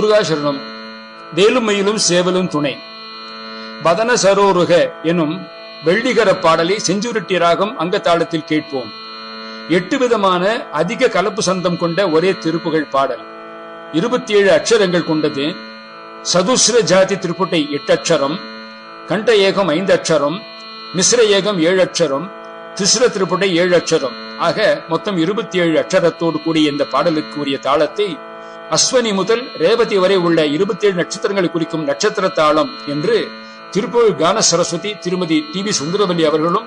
முருகாசரணம் வேலுமையிலும் சேவலும் துணை. பதன சரோருக எனும் வெள்ளிகர பாடலை செஞ்சுருட்டி ராகம் அங்கத்தாளத்தில் கேட்போம். எட்டு விதமான அதிக கலப்பு சந்தம் கொண்ட ஒரே திருப்புகள் பாடல். இருபத்தி ஏழு அக்ஷரங்கள் கொண்டது. சதுஸ்ர ஜாதி திருப்புட்டை எட்டு அக்ஷரம். கண்ட ஏகம் ஐந்து அக்ஷரம். மிஸ்ர ஏகம் ஏழு அக்ஷரம். திஸ்ர திருப்புட்டை ஏழு அக்ஷரம். ஆக மொத்தம் இருபத்தி ஏழு அக்ஷரத்தோடு கூடிய இந்த பாடலுக்கு உரிய தாளத்தை அஸ்வனி முதல் ரேவதி வரை உள்ள இருபத்தி ஏழு நட்சத்திரங்களை குறிக்கும் நட்சத்திர தாளம் என்று திருப்பூர் கான சரஸ்வதி திருமதி டி வி சுந்தரவல்லி அவர்களும்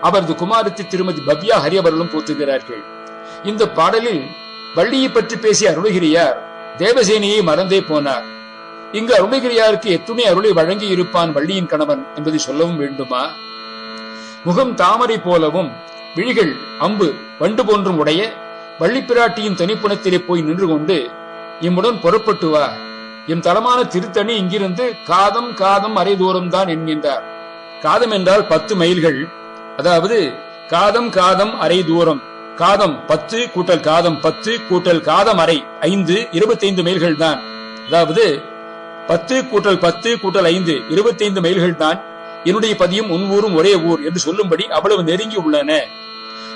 அவரது குமாரத்தி திருமதி பவ்யா ஹரி அவர்களும் போற்றுகிறார்கள். இந்த பாடலில் வள்ளியை பற்றி பேசிய அருணகிரியார் தேவசேனியை மறந்தே போனார். இங்கு அருணகிரியாருக்கு எத்துணை அருளை வழங்கி இருப்பான் வள்ளியின் கணவன் என்பதை சொல்லவும் வேண்டுமா? முகம் தாமரை போலவும் விழிகள் அம்பு வண்டு போன்றும் உடைய வள்ளிப்பிராட்டியின் தனிப்புணத்திலே போய் நின்று கொண்டு இம்முடன் புறப்பட்டு வா. எம் தலமான திருத்தணி இங்கிருந்து காதம் காதம் அரை தூரம் தான் என்கின்றார். காதம் என்றால் பத்து மைல்கள். அதாவது காதம் காதம் அரை தூரம் காதம் பத்து கூட்டல் காதம் பத்து கூட்டல் காதம் அரை. ஐந்து இருபத்தைந்து மைல்கள் தான் அதாவது பத்து கூட்டல் பத்து கூட்டல் ஐந்து இருபத்தைந்து மைல்கள் தான் என்னுடைய பதியும் உன் ஊரும் ஒரே ஊர் என்று சொல்லும்படி அவ்வளவு நெருங்கி உள்ளன.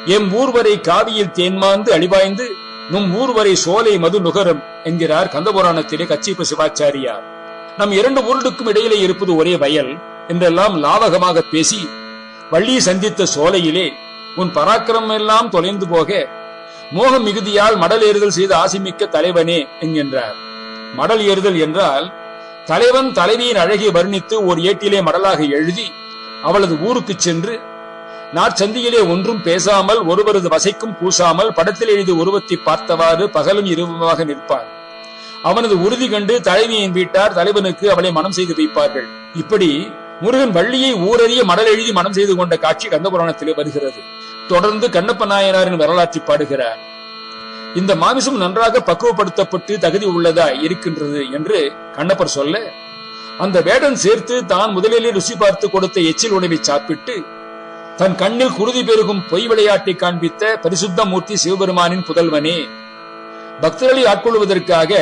எம் ஊர் வரை காவியில் தேன்மாந்து அழிவாய்ந்து நும் ஊர்வரை சோலை மது நுகரம் என்கிறார் கந்தபுராணத்திலே கச்சிப்ப சிவாச்சாரியார். நம் இரண்டு ஊர்களுக்கும் இடையிலே இருப்பது ஒரே வயல் என்றெல்லாம் லாவகமாக பேசி வள்ளி சந்தித்த சோலையிலே உன் பராக்கிரமம் எல்லாம் தொலைந்து போக மோகம் மிகுதியால் மடல் ஏறுதல் செய்த ஆசிமிக்க தலைவனே என்கின்றார். மடல் ஏறுதல் என்றால் தலைவன் தலைவியின் அழகை வர்ணித்து ஒரு ஏட்டிலே மடலாக எழுதி அவளது ஊருக்கு சென்று நாற்சந்தியிலே ஒன்றும் பேசாமல் ஒருவரது வசைக்கும் பூசாமல் படத்தில் எழுதி உருவத்தை பார்த்தவாறு பகலும் இரவுமாக நிற்பார். அவனது உறுதி கண்டு தலைவியின் வீட்டார் தலைவனுக்கு அவளை மனம் செய்து வைப்பார்கள். இப்படி முருகன் வள்ளியை ஊரறிய மடல் எழுதி மனம் செய்து கொண்ட காட்சி கந்தபுராணத்திலே வருகிறது. தொடர்ந்து கண்ணப்ப நாயனாரின் வரலாற்றை பாடுகிறார். இந்த மாமிசம் நன்றாக பக்குவப்படுத்தப்பட்டு தகுதி உள்ளதா இருக்கின்றது என்று கண்ணப்பர் சொல்ல அந்த வேடன் சேர்த்து தான் முதலிலே ருசி பார்த்து கொடுத்த எச்சில் உணவை சாப்பிட்டு தன் கண்ணில் குருதி பெருகும் பொய் விளையாட்டை காண்பித்த பரிசுத்த மூர்த்தி சிவபெருமானின் புதல்வனே. பக்தர்களை ஆட்கொள்வதற்காக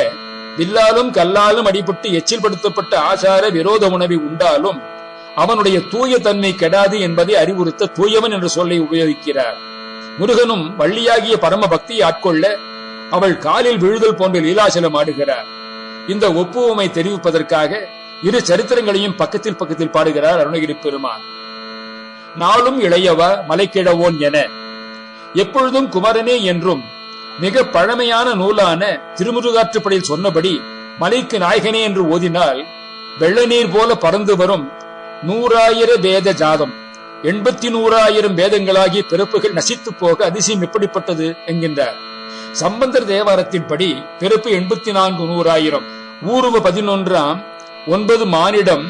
வில்லாலும் கல்லாலும் அடிபட்டு எச்சில் படுத்தப்பட்ட ஆசார விரோத உணவை உண்டாலும் அவனுடைய தூய தன்மை கெடாது என்பதை அறிவுறுத்த தூயவன் என்ற சொல்லை உபயோகிக்கிறார். முருகனும் வள்ளியாகிய பரம பக்தியை ஆட்கொள்ள அவள் காலில் விழுதல் போன்ற லீலாசலம் ஆடுகிறார். இந்த ஒப்புவமை தெரிவிப்பதற்காக இரு சரித்திரங்களையும் பக்கத்தில் பக்கத்தில் பாடுகிறார் அருணகிரி பெருமான். நாளும் இளையவ மலைக்கிழவோன் என. எப்பொழுதும் குமரனே என்றும் மிக பழமையான நூலான திருமுருகாற்றுப்படையில் சொன்னபடி மலைக்கு நாயகனே என்று ஓதினால் வெள்ளநீர் போல பறந்து வரும் நூறாயிர வேத ஜாதம். எண்பத்தி நூறாயிரம் வேதங்களாகிய பிறப்புகள் நசித்து போக அதிசயம் எப்படிப்பட்டது என்கின்றார். சம்பந்தர் தேவாரத்தின்படி பிறப்பு எண்பத்தி நான்கு நூறாயிரம் ஊர்வ பதினொன்றாம் ஒன்பது மானிடம்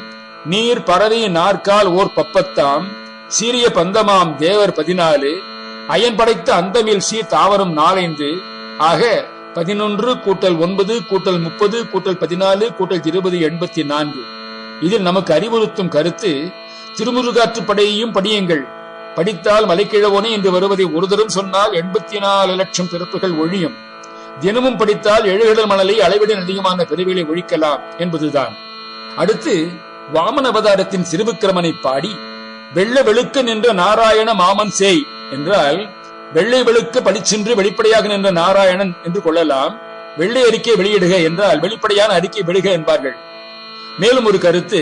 நீர் பறவை நாற்கால் ஓர் பப்பத்தாம் சீரிய பந்தமாம் தேவர் பதினாலு அயன் படைத்த அந்தமில் சீர் தாவரம் நாலைந்து ஆக பதினொன்று கூட்டல் ஒன்பது கூட்டல் முப்பது கூட்டல் பதினாலு கூட்டல் இருபது எண்பத்தி நான்கு. இதில் நமக்கு அறிவுறுத்தும் கருத்து திருமுருகாற்று படையையும் படியுங்கள். படித்தால் மலைக்கிழவோனே என்று வருவதை ஒரு தரம் சொன்னால் எண்பத்தி நாலு லட்சம் பிறப்புகள் ஒழியும். தினமும் படித்தால் எழுகடல் மணலை அளவிட அதிகமான பிரிவுகளை ஒழிக்கலாம் என்பதுதான். அடுத்து வாமன அவதாரத்தின் சிறுவிக்கிரமனை பாடி வெள்ள வெளுக்கு நின்ற நாராயண மாமன் சேய் என்றால் வெள்ளை வெளுக்கு பளிச்சென்று வெளிப்படையாக நின்ற நாராயணன் என்று கொள்ளலாம். வெள்ளை அறிக்கை வெளியிடுக என்றால் வெளிப்படையான அறிக்கை விடுக என்பார்கள். மேலும் ஒரு கருத்து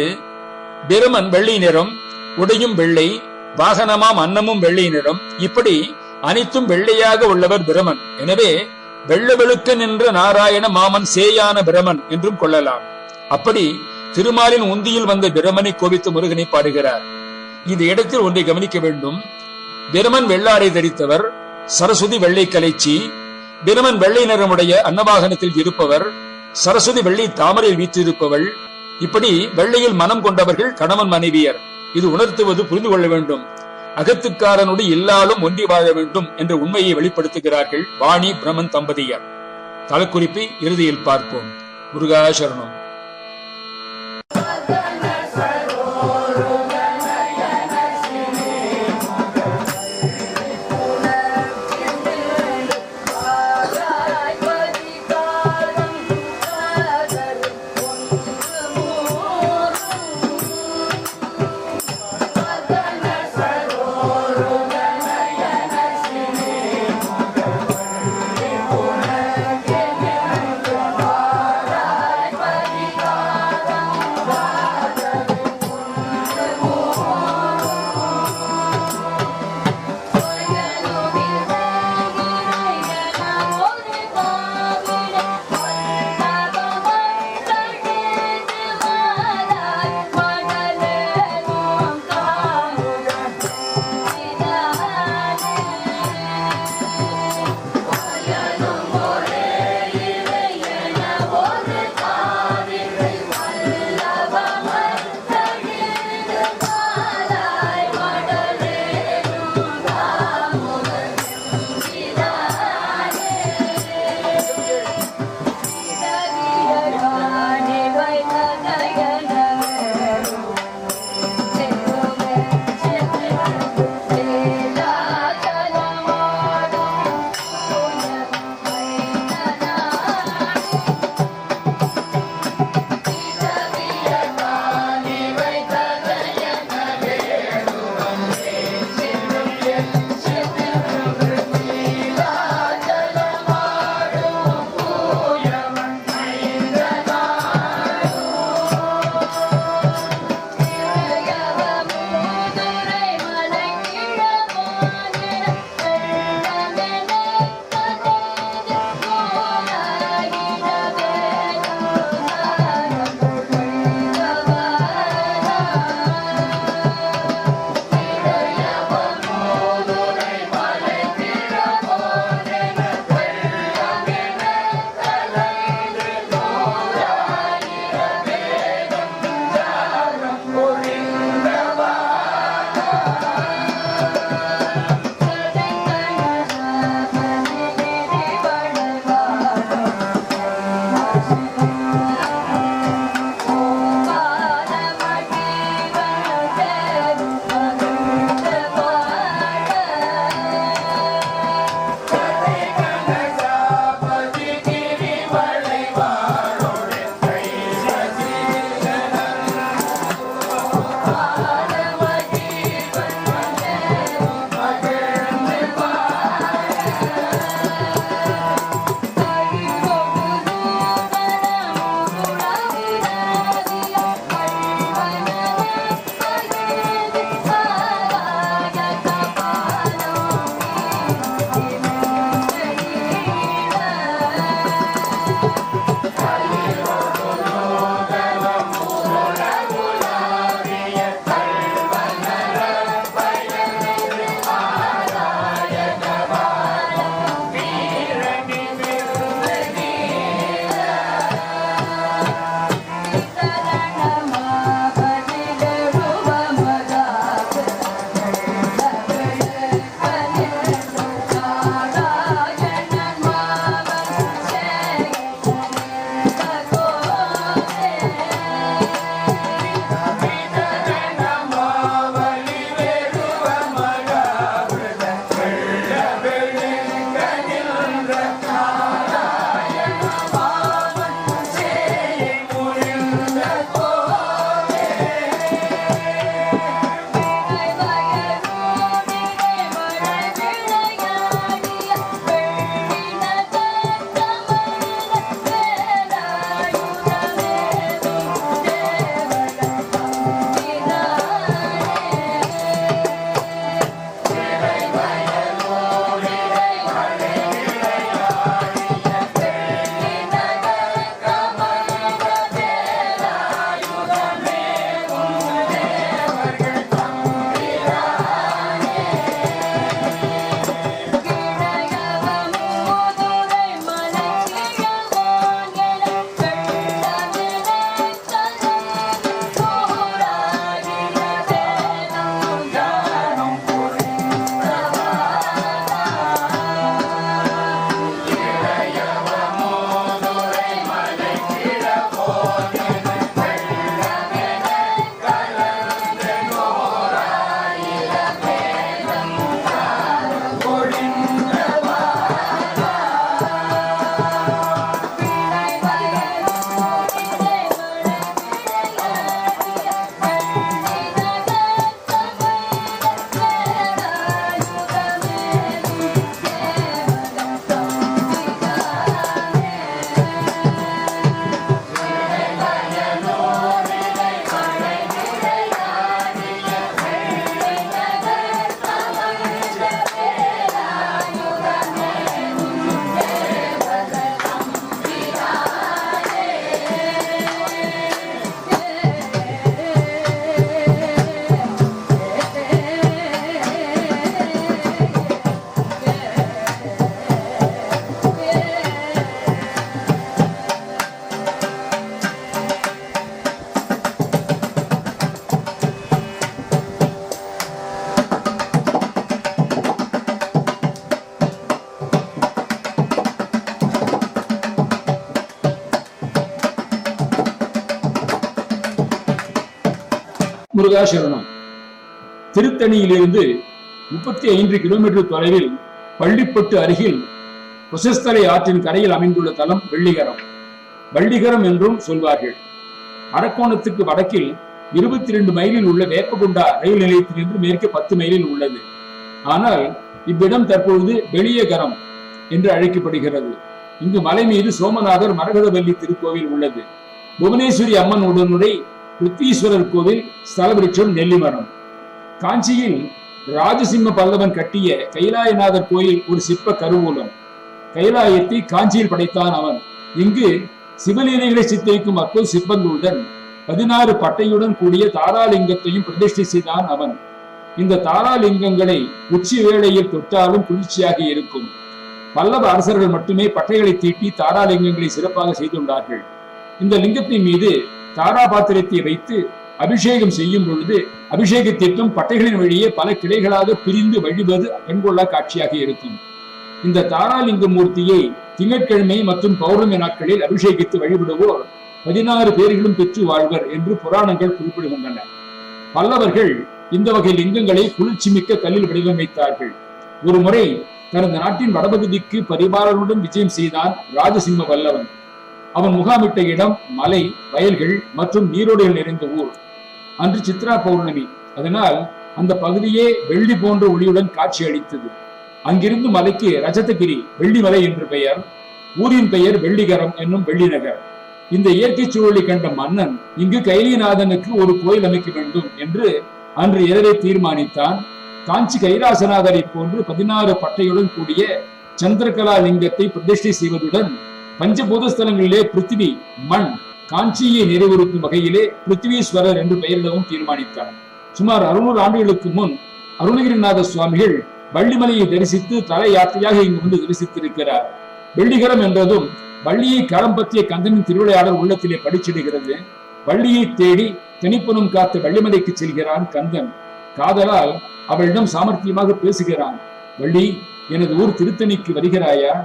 பிரமன் வெள்ளை நிறம் உடையும் வெள்ளை வாகனமாம் அன்னமும் வெள்ளை நிறம் இப்படி அனைத்தும் வெள்ளையாக உள்ளவர் பிரமன். எனவே வெள்ள வெளுக்க நின்ற நாராயண மாமன் சேயான பிரமன் என்றும் கொள்ளலாம். அப்படி திருமாலின் உந்தியில் வந்த பிரமனை கோபித்து முருகனை பாடுகிறார். இந்த இடத்தில் ஒன்றை கவனிக்க வேண்டும். பிரமன் வெள்ளாடை தரித்தவர் சரஸ்வதி வெள்ளை கலைச்சி. பிரமன் வெள்ளை நிறமுடைய அன்னவாகனத்தில் இருப்பவர் சரஸ்வதி வெள்ளை தாமரையில் வீற்றிருப்பவள். இப்படி வெள்ளையில் மனம் கொண்டவர்கள் கணவன் மனைவியர். இது உணர்த்துவது புரிந்து கொள்ள வேண்டும். அகத்துக்காரனோடு எல்லாலும் ஒன்றி வாழ வேண்டும் என்ற உண்மையை வெளிப்படுத்துகிறார்கள் வாணி பிரமன் தம்பதியர். தலக்குறிப்பை இறுதியில் பார்ப்போம். முருகாசரணம். சரணம் திருத்தணியிலிருந்து முப்பத்தி ஐந்து கிலோமீட்டர் தொலைவில் பள்ளிப்பட்டு அருகில் குசஸ்தலை ஆற்றின் கரையில் அமைந்துள்ள தலம் வெள்ளிகரம். வள்ளிகரம் என்றும் சொல்வார்கள். அரக்கோணத்துக்கு வடக்கில் இருபத்தி ரெண்டு மைலில் உள்ள வேப்பகுண்டா ரயில் நிலையத்திலிருந்து மேற்கே பத்து மைலில் உள்ளது. ஆனால் இவ்விடம் தற்பொழுது வெளியகரம் என்று அழைக்கப்படுகிறது. இங்கு மலை மீது சோமநாதர் மரகதவல்லி திருக்கோவில் உள்ளது. புவனேஸ்வரி அம்மன் உடனுடைய பிருத்தீஸ்வரர் கோவில் ஸ்தலவிருட்சம் நெல்லிமரம். காஞ்சியில் ராஜசிம்ம பல்லவன் கட்டிய கைலாயநாதர் கோயில் ஒரு சிற்ப கருவூலம். கைலாயத்தை காஞ்சியில் படைத்தான் அவன். இங்கு சிவலீலைகளை சித்தரிக்கும் அற்புத சிற்பங்களுடன் பதினாறு பட்டையுடன் கூடிய தாராலிங்கத்தையும் பிரதிஷ்டை செய்தான் அவன். இந்த தாராலிங்கங்களை உச்சி வேளையில் தொட்டாலும் குளிர்ச்சியாக இருக்கும். பல்லவ அரசர்கள் மட்டுமே பட்டைகளை தீட்டி தாராலிங்கங்களை சிறப்பாக செய்துள்ளார்கள் இந்த லிங்கத்தின் மீது தாரா பாத்திரத்தை வைத்து அபிஷேகம் செய்யும் பொழுது அபிஷேகத்திற்கும் பட்டைகளின் வழியே பல கிளைகளாக பிரிந்து வழிவது கண்கொள்ளா காட்சியாக இருக்கும். இந்த தாராலிங்க மூர்த்தியை திங்கட்கிழமை மற்றும் பௌர்ணமி நாட்களில் அபிஷேகித்து வழிபடுவோர் பதினாறு பேர்களும் பெற்று வாழ்வர் என்று புராணங்கள் குறிப்பிடுகின்றன. பல்லவர்கள் இந்த வகை லிங்கங்களை குளிர்ச்சி மிக்க கல்லில் வடிவமைத்தார்கள். ஒரு முறை தனது நாட்டின் வடபகுதிக்கு பரிபாலனுடன் விஜயம் செய்தான் ராஜசிம்ம வல்லவன். அவன் முகாமிட்ட இடம் மலை வயல்கள் மற்றும் நீரோடைகள் நிறைந்த ஊர். அன்று சித்ரா பௌர்ணமி. அதனால் அந்த பகுதியே வெள்ளி போன்ற ஒளியுடன் காட்சி அளித்தது. அங்கிருந்து மலைக்கு ரஜதகிரி வெள்ளிமலை என்று பெயர். ஊரின் பெயர் வெள்ளிகரம் என்னும் வெள்ளிநகர் இந்த இயற்கை சூழலை கண்ட மன்னன் இங்கு கைலிநாதனுக்கு ஒரு கோயில் அமைக்க வேண்டும் என்று அன்று எதிரே தீர்மானித்தான். காஞ்சி கைலாசநாதரை போன்று பதினாறு பட்டையுடன் கூடிய சந்திரகலா லிங்கத்தை பிரதிஷ்டை செய்வதுடன் பஞ்சபூத ஸ்தலங்களிலே பிருத்திவி மண் காஞ்சியை நிறைவுறுத்தும் வகையிலே பிருத்திவீஸ்வரர் என்று பெயரிடவும் தீர்மானித்தார். சுமார் அறுநூறு ஆண்டுகளுக்கு முன் அருணகிரிநாத சுவாமிகள் வள்ளிமலையை தரிசித்து தல யாத்திரையாக இங்கு வந்து தரிசித்திருக்கிறார். வெள்ளிகரம் என்றதும் வள்ளியை கரம் பற்றிய கந்தனின் திருவிளையாடல் உள்ளத்திலே படிச்சிடுகிறது. வள்ளியை தேடி தனிப்பனும் காத்து வள்ளிமலைக்கு செல்கிறான் கந்தன். காதலால் அவளிடம் சாமர்த்தியமாக பேசுகிறான். வள்ளி எனது ஊர் திருத்தணிக்கு வருகிறாயா?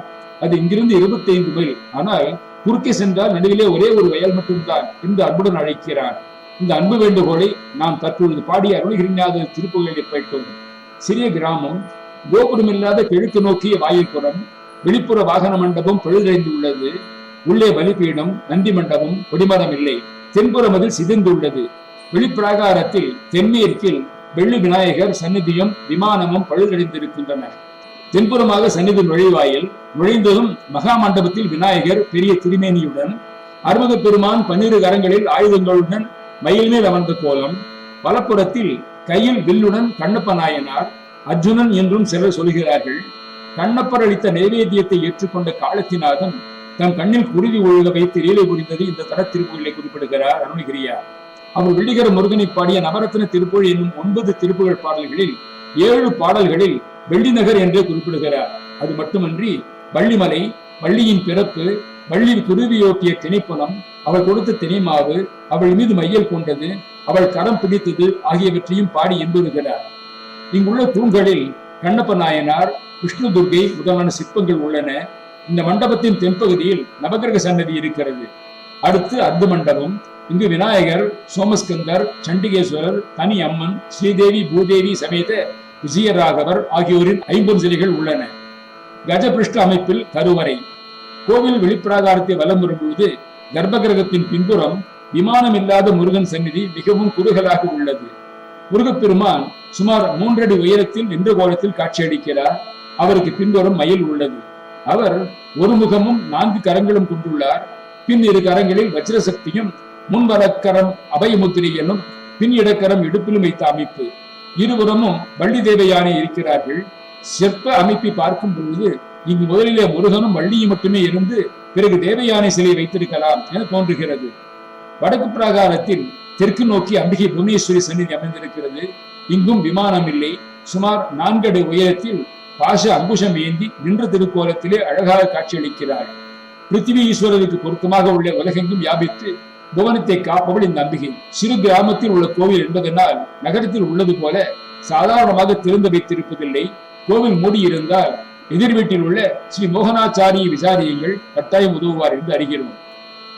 அது இங்கிருந்து இருபத்தி ஐந்து மைல். ஆனால் குறுக்கே சென்றால் நடுவிலே ஒரே ஒரு வயல் மட்டும்தான் என்று அன்புடன் அழைக்கிறான் இந்த அன்பு வேண்டுகோளை நாம் தற்பொழுது பாடிய அருள்கிரிநாதர் திருப்புகளில் போயிட்டோம். சிறிய கிராமம் கோபுரமில்லாத கிழக்கு நோக்கிய வாயிற்புறம் வெளிப்புற வாகன மண்டபம் பழுதடைந்துள்ளது. உள்ளே பலிபீடம் நந்தி மண்டபம் கொடிமரம் இல்லை. தென்புறம் அதில் சிதைந்துள்ளது. வெளிப்பிராகாரத்தில் தென்மேற்கில் வெள்ளி விநாயகர் சந்நிதியும் விமானமும் பழுதடைந்திருக்கின்றன. தென்புறமாக சந்நிதி நுழைவாயில் நுழைந்ததும் மகா மண்டபத்தில் விநாயகர் பெரிய திருமேனியுடன் அறுபது பெருமான் பன்னிரு கரங்களில் ஆயுதங்களுடன் மயில் மேல் அமர்ந்த கோலம் வலப்புறத்தில் கையில் வில்லுடன் கண்ணப்ப நாயனார் அர்ஜுனன் என்றும் சிலர் சொல்கிறார்கள் கண்ணப்பர் அளித்த நைவேத்தியத்தை ஏற்றுக்கொண்ட காலத்தினாதன் தன் கண்ணில் குருதி ஒழுக வைத்து ரீலை புரிந்தது இந்த தர திருப்புகளை குறிப்பிடுகிறார் அருணகிரியார் அவர் வெள்ளிகர முருகனை பாடிய நவரத்ன திருப்புகள் என்னும் ஒன்பது திருப்புகள் பாடல்களில் ஏழு பாடல்களில் வெள்ளிநகர் என்றே குறிப்பிடுகிறார். அது மட்டுமன்றி வள்ளிமலை வள்ளியின் பிறப்பு வள்ளி குருவியோட்டிய திணைப்புலம் அவள் கொடுத்த திணைமாவு அவள் மீது மையல் கொண்டது அவள் கரம் பிடித்தது ஆகியவற்றையும் பாடி என்பதுகிறார் இங்குள்ள தூண்களில் கண்ணப்ப நாயனார் விஷ்ணு துர்கை முதலான சிற்பங்கள் உள்ளன. இந்த மண்டபத்தின் தென்பகுதியில் நவகிரக சன்னதி இருக்கிறது. அடுத்து அர்த்த மண்டபம். இங்கு விநாயகர் சோமஸ்கந்தர் சண்டிகேஸ்வரர் தனி அம்மன் ஸ்ரீதேவி பூதேவி சமேத விஜயராகவர் ஆகியோரின் ஐம்பொன் சிலைகள் உள்ளன. கஜபிருஷ்ட அமைப்பில் கருவறை. கோவில் வெளிப்பிராகாரத்தை வலம் வரும்பொழுது கர்ப்பகிரகத்தின் பின்புறம் விமானம் இல்லாத முருகன் சந்நிதி மிகவும் குறுகலாக உள்ளது. முருகப்பெருமான் சுமார் மூன்றடி உயரத்தில் நின்ற கோலத்தில் காட்சியளிக்கிறார். அவருக்கு பின்புறம் மயில் உள்ளது. அவர் ஒரு முகமும் நான்கு கரங்களும் கொண்டுள்ளார். பின் இரு கரங்களில் வஜ்ர சக்தியும் முன்வலக்கரம் அபயமுத்திரி எனும் பின் இடக்கரம் இடுப்பிலும் வைத்த அமைப்பு இருபுறமும் வள்ளி தேவையானே இருக்கிறார்கள். சிற்ப அமைப்பை பார்க்கும் பொழுது இங்கு முதலிலே முருகனும் வள்ளியும் மட்டுமே இருந்து பிறகு தேவயானை சிலை வைத்திருக்கலாம் என தோன்றுகிறது. வடக்கு பிராகாரத்தில் தெற்கு நோக்கி அம்பிகை புவனேஸ்வரி சன்னிதி அமைந்திருக்கிறது. இங்கும் விமானம் இல்லை. சுமார் நான்கு உயரத்தில் பாச அங்குஷம் ஏந்தி நின்ற திருக்கோலத்திலே அழகாக காட்சியளிக்கிறார். பிருத்திவி ஈஸ்வரருக்கு பொருத்தமாக உள்ள உலகெங்கும் வியாபித்து புவனத்தை காப்பவள் இந்த அம்பிகை சிறு கிராமத்தில் உள்ள கோவில் என்பதனால் நகரத்தில் உள்ளது போல சாதாரணமாக திறந்து வைத்திருப்பதில்லை. கோவில் மூடியிருந்தால் எதிர் வீட்டில் உள்ள ஸ்ரீ மோகனாச்சாரிய விசாரியுங்கள் கட்டாயம் உதவுவார் என்று அறிகிறோம்.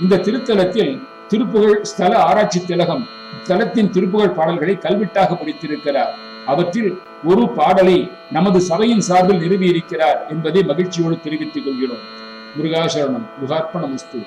இந்த திருத்தலத்தில் திருப்புகழ் ஸ்தல ஆராய்ச்சி திலகம் தலத்தின் திருப்புகழ் பாடல்களை கல்வெட்டாக படித்திருக்கிறார் அவற்றில் ஒரு பாடலை நமது சபையின் சார்பில் நிறுவியிருக்கிறார் என்பதை மகிழ்ச்சியோடு தெரிவித்துக் கொள்கிறோம். முருகாசரணம். முகார்ப்பணம் முஸ்து